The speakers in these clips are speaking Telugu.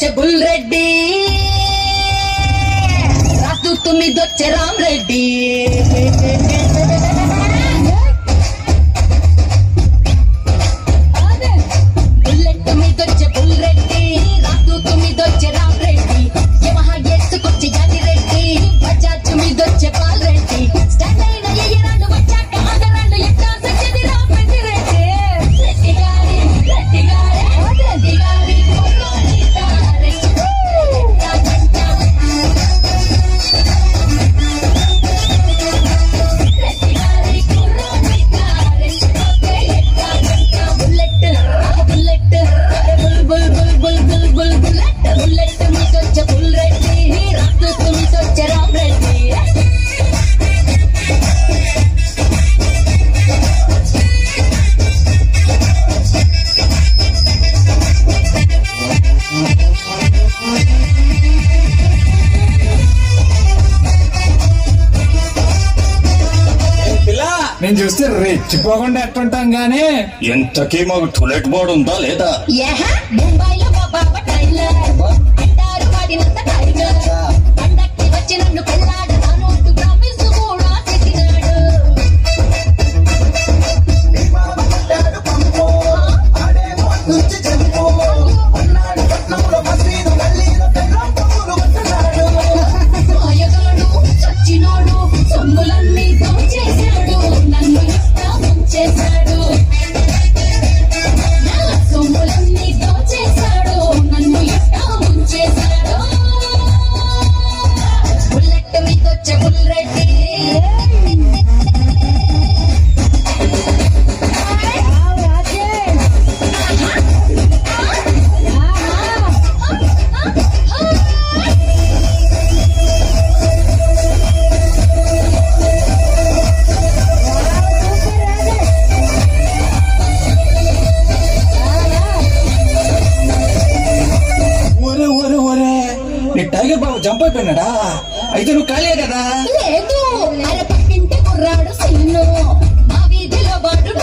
దొచ్చే బుల్ రెడ్డి రాసు తుమ్మి దొచ్చే రామ్ రెడ్డి నేను చూస్తే రెచ్చిపోకుండా ఎట్టుంటాం గానీ? ఎంతకీ మాకు టూలెట్ బోర్డు ఉందా లేదా? టైగర్ బాబు జంప్ అయిపోయినాడా? అయితే నువ్వు ఖాళీ కదా? లేదు కుర్రాడు సిన్ను మా వీధిలో వాడు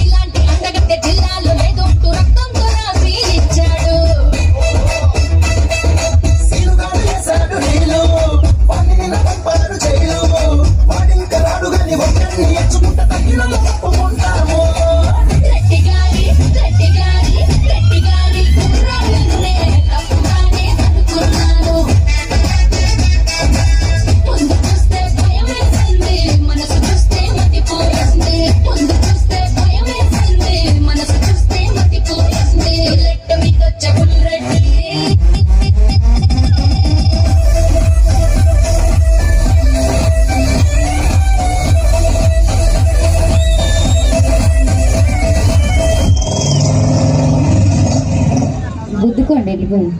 ఇలాంటి అందగత్తె జిల్లాలో లేదు రక్తంతో రాసి ఇచ్చాడు చేసుకోండి వెళ్ళిపోయి